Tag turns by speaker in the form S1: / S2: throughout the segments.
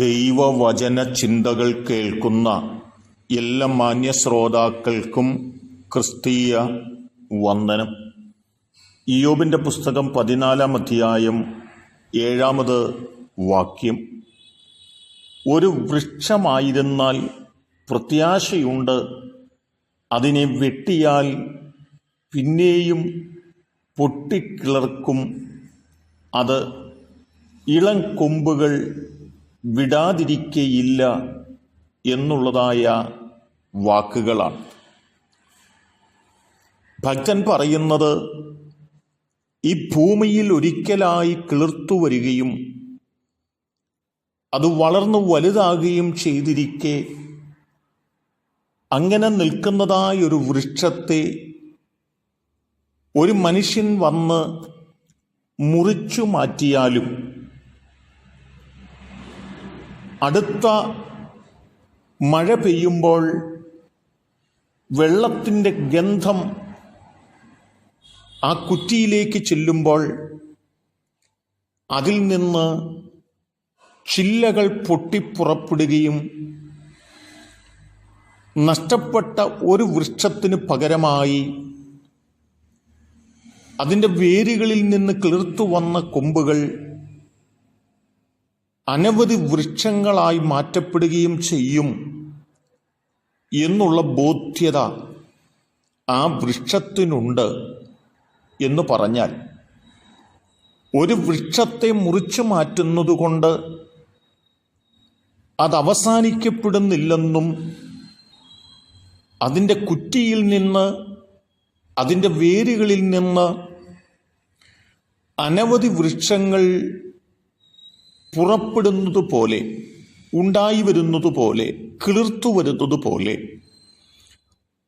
S1: ദൈവവചന ചിന്തകൾ കേൾക്കുന്ന എല്ലാ മാന്യ ശ്രോതാക്കൾക്കും ക്രിസ്തീയ വന്ദനം. ഇയോബിന്റെ പുസ്തകം പതിനാലാം അധ്യായം ഏഴാമത് വാക്യം. ഒരു വൃക്ഷമായിരുന്നാൽ പ്രത്യാശയുണ്ട് അതിനെ വെട്ടിയാൽ പിന്നെയും പൊട്ടിക്കിളർക്കും. അത് ഇളം കൊമ്പുകൾ വിടാതിരിക്കയില്ല എന്നുള്ളതായ വാക്കുകളാണ്. ഭക്തൻ പറയുന്നത് ഈ ഭൂമിയിൽ ഒരിക്കലായി കിളിർത്തു വരികയും അത് വളർന്നു വലുതാകുകയും ചെയ്തിരിക്കെ അങ്ങനെ നിൽക്കുന്നതായ ഒരു വൃക്ഷത്തെ ഒരു മനുഷ്യൻ വന്ന് മുറിച്ചു മാറ്റിയാലും അടുത്ത മഴ പെയ്യുമ്പോൾ വെള്ളത്തിന്റെ ഗന്ധം ആ കുറ്റിയിലേക്ക് ചെല്ലുമ്പോൾ അതിൽ നിന്ന് ചില്ലകൾ പൊട്ടിപ്പുറപ്പെടുകയും നഷ്ടപ്പെട്ട ഒരു വൃക്ഷത്തിന് പകരമായി അതിന്റെ വേരുകളിൽ നിന്ന് കിളിർത്തു വന്ന കൊമ്പുകൾ അനവധി വൃക്ഷങ്ങളായി മാറ്റപ്പെടുകയും ചെയ്യും എന്നുള്ള ബോധ്യത ആ വൃക്ഷത്തിനുണ്ട് എന്ന് പറഞ്ഞാൽ ഒരു വൃക്ഷത്തെ മുറിച്ചു മാറ്റുന്നതുകൊണ്ട് അത് അവസാനിക്കപ്പെടുന്നില്ലെന്നും അതിന്റെ കുറ്റിയിൽ നിന്ന് അതിന്റെ വേരുകളിൽ നിന്ന് അനവധി വൃക്ഷങ്ങൾ പുറപ്പെടുന്നത് പോലെ ഉണ്ടായി വരുന്നത് പോലെ കിളിർത്തു വരുന്നത് പോലെ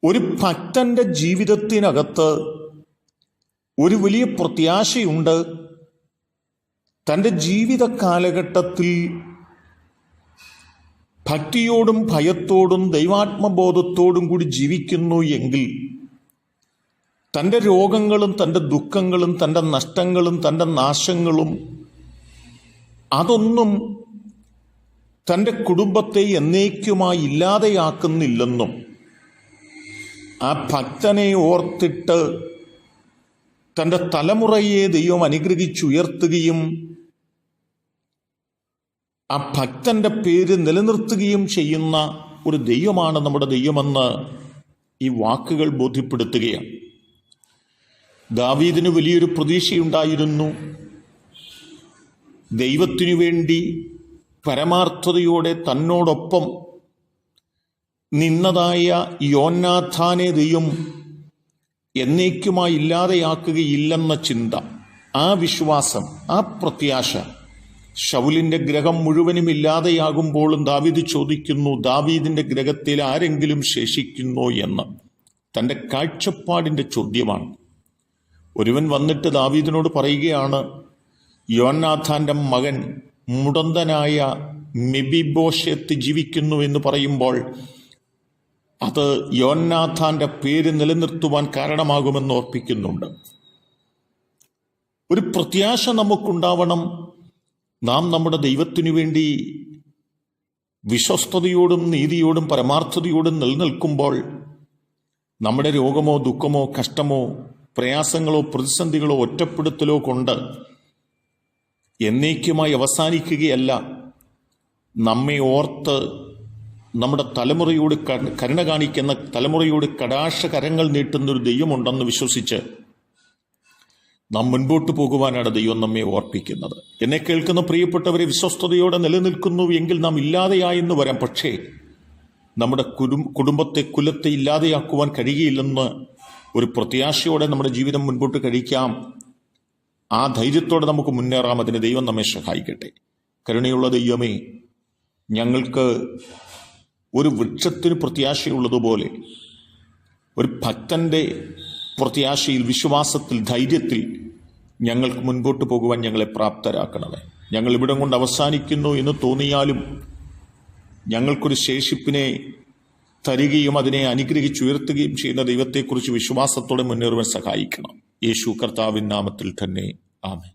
S1: ഒരു ഭക്തന്റെ ജീവിതത്തിനകത്ത് ഒരു വലിയ പ്രത്യാശയുണ്ട്. തന്റെ ജീവിത കാലഘട്ടത്തിൽ ഭക്തിയോടും ഭയത്തോടും ദൈവാത്മബോധത്തോടും കൂടി ജീവിക്കുന്നു എങ്കിൽ തന്റെ രോഗങ്ങളും തന്റെ ദുഃഖങ്ങളും തന്റെ നഷ്ടങ്ങളും തന്റെ നാശങ്ങളും അതൊന്നും തന്റെ കുടുംബത്തെ എന്നേക്കുമായി ഇല്ലാതെയാക്കുന്നില്ലെന്നും ആ ഭക്തനെ ഓർത്തിട്ട് തന്റെ തലമുറയെ ദൈവം അനുഗ്രഹിച്ചുയർത്തുകയും ആ ഭക്തന്റെ പേര് നിലനിർത്തുകയും ചെയ്യുന്ന ഒരു ദൈവമാണ് നമ്മുടെ ദൈവമെന്ന് ഈ വാക്കുകൾ ബോധ്യപ്പെടുത്തുകയാണ്. ദാവീദിന് വലിയൊരു പ്രതീക്ഷയുണ്ടായിരുന്നു. ദൈവത്തിനു വേണ്ടി പരമാർത്ഥതയോടെ തന്നോടൊപ്പം നിന്നതായ യോന്നാഥാനെ ദൈവം എന്നേക്കുമായി ഇല്ലാതെയാക്കുകയില്ലെന്ന ചിന്ത ആ വിശ്വാസം ആ പ്രത്യാശ ഷൗലിന്റെ ഗ്രഹം മുഴുവനും ഇല്ലാതെയാകുമ്പോഴും ദാവീദ് ചോദിക്കുന്നു ദാവീദിന്റെ ഗ്രഹത്തിൽ ആരെങ്കിലും ശേഷിക്കുന്നോ എന്ന്. തന്റെ കാഴ്ചപ്പാടിന്റെ ചോദ്യമാണ്. ഒരുവൻ വന്നിട്ട് ദാവീദിനോട് പറയുകയാണ് യോന്നാഥാന്റെ മകൻ മുടന്തനായ മെബിബോഷത്ത് ജീവിക്കുന്നു എന്ന് പറയുമ്പോൾ അത് യോന്നാഥാന്റെ പേര് നിലനിർത്തുവാൻ കാരണമാകുമെന്ന് ഓർപ്പിക്കുന്നുണ്ട്. ഒരു പ്രത്യാശ നമുക്കുണ്ടാവണം. നാം നമ്മുടെ ദൈവത്തിനു വേണ്ടി വിശ്വസ്തയോടും നീതിയോടും പരമാർത്ഥതയോടും നിലനിൽക്കുമ്പോൾ നമ്മുടെ രോഗമോ ദുഃഖമോ കഷ്ടമോ പ്രയാസങ്ങളോ പ്രതിസന്ധികളോ ഒറ്റപ്പെടുത്തലോ കൊണ്ട് എന്നേക്കുമായി അവസാനിക്കുകയല്ല. നമ്മെ ഓർത്ത് നമ്മുടെ തലമുറയോട് കരുണ കാണിക്കുന്ന തലമുറയോട് കടാശ കരങ്ങൾ നീട്ടുന്ന ഒരു ദൈവമുണ്ടെന്ന് വിശ്വസിച്ച് നാം മുൻപോട്ട് പോകുവാനാണ് ദൈവം നമ്മെ ഓർപ്പിക്കുന്നത്. എന്നെ കേൾക്കുന്ന പ്രിയപ്പെട്ടവരെ വിശ്വസ്തയോടെ നിലനിൽക്കുന്നു എങ്കിൽ നാം ഇല്ലാതെയായെന്ന് വരാം. പക്ഷേ നമ്മുടെ കുടുംബത്തെ കുലത്തെ ഇല്ലാതെയാക്കുവാൻ കഴിയുകയില്ലെന്ന് ഒരു പ്രത്യാശയോടെ നമ്മുടെ ജീവിതം മുൻപോട്ട് കഴിക്കാം. ആ ധൈര്യത്തോടെ നമുക്ക് മുന്നേറാം. അതിന് ദൈവം നമ്മെ സഹായിക്കട്ടെ. കരുണയുള്ള ദൈവമേ ഞങ്ങൾക്ക് ഒരു വൃക്ഷത്തിന് പ്രത്യാശയുള്ളതുപോലെ ഒരു ഭക്തന്റെ പ്രത്യാശയിൽ വിശ്വാസത്തിൽ ധൈര്യത്തിൽ ഞങ്ങൾക്ക് മുൻപോട്ട് പോകുവാൻ ഞങ്ങളെ പ്രാപ്തരാക്കണമേ. ഞങ്ങൾ ഇവിടം കൊണ്ട് അവസാനിക്കുന്നു എന്ന് തോന്നിയാലും ഞങ്ങൾക്കൊരു ശേഷിപ്പിനെ തരികയും അതിനെ അനുഗ്രഹിച്ചുയർത്തുകയും ചെയ്യുന്ന ദൈവത്തെക്കുറിച്ച് വിശ്വാസത്തോടെ മുന്നേറുവാൻ സഹായിക്കണം. യേശു കർത്താവിൻ നാമത്തിൽ തന്നെ ആമേ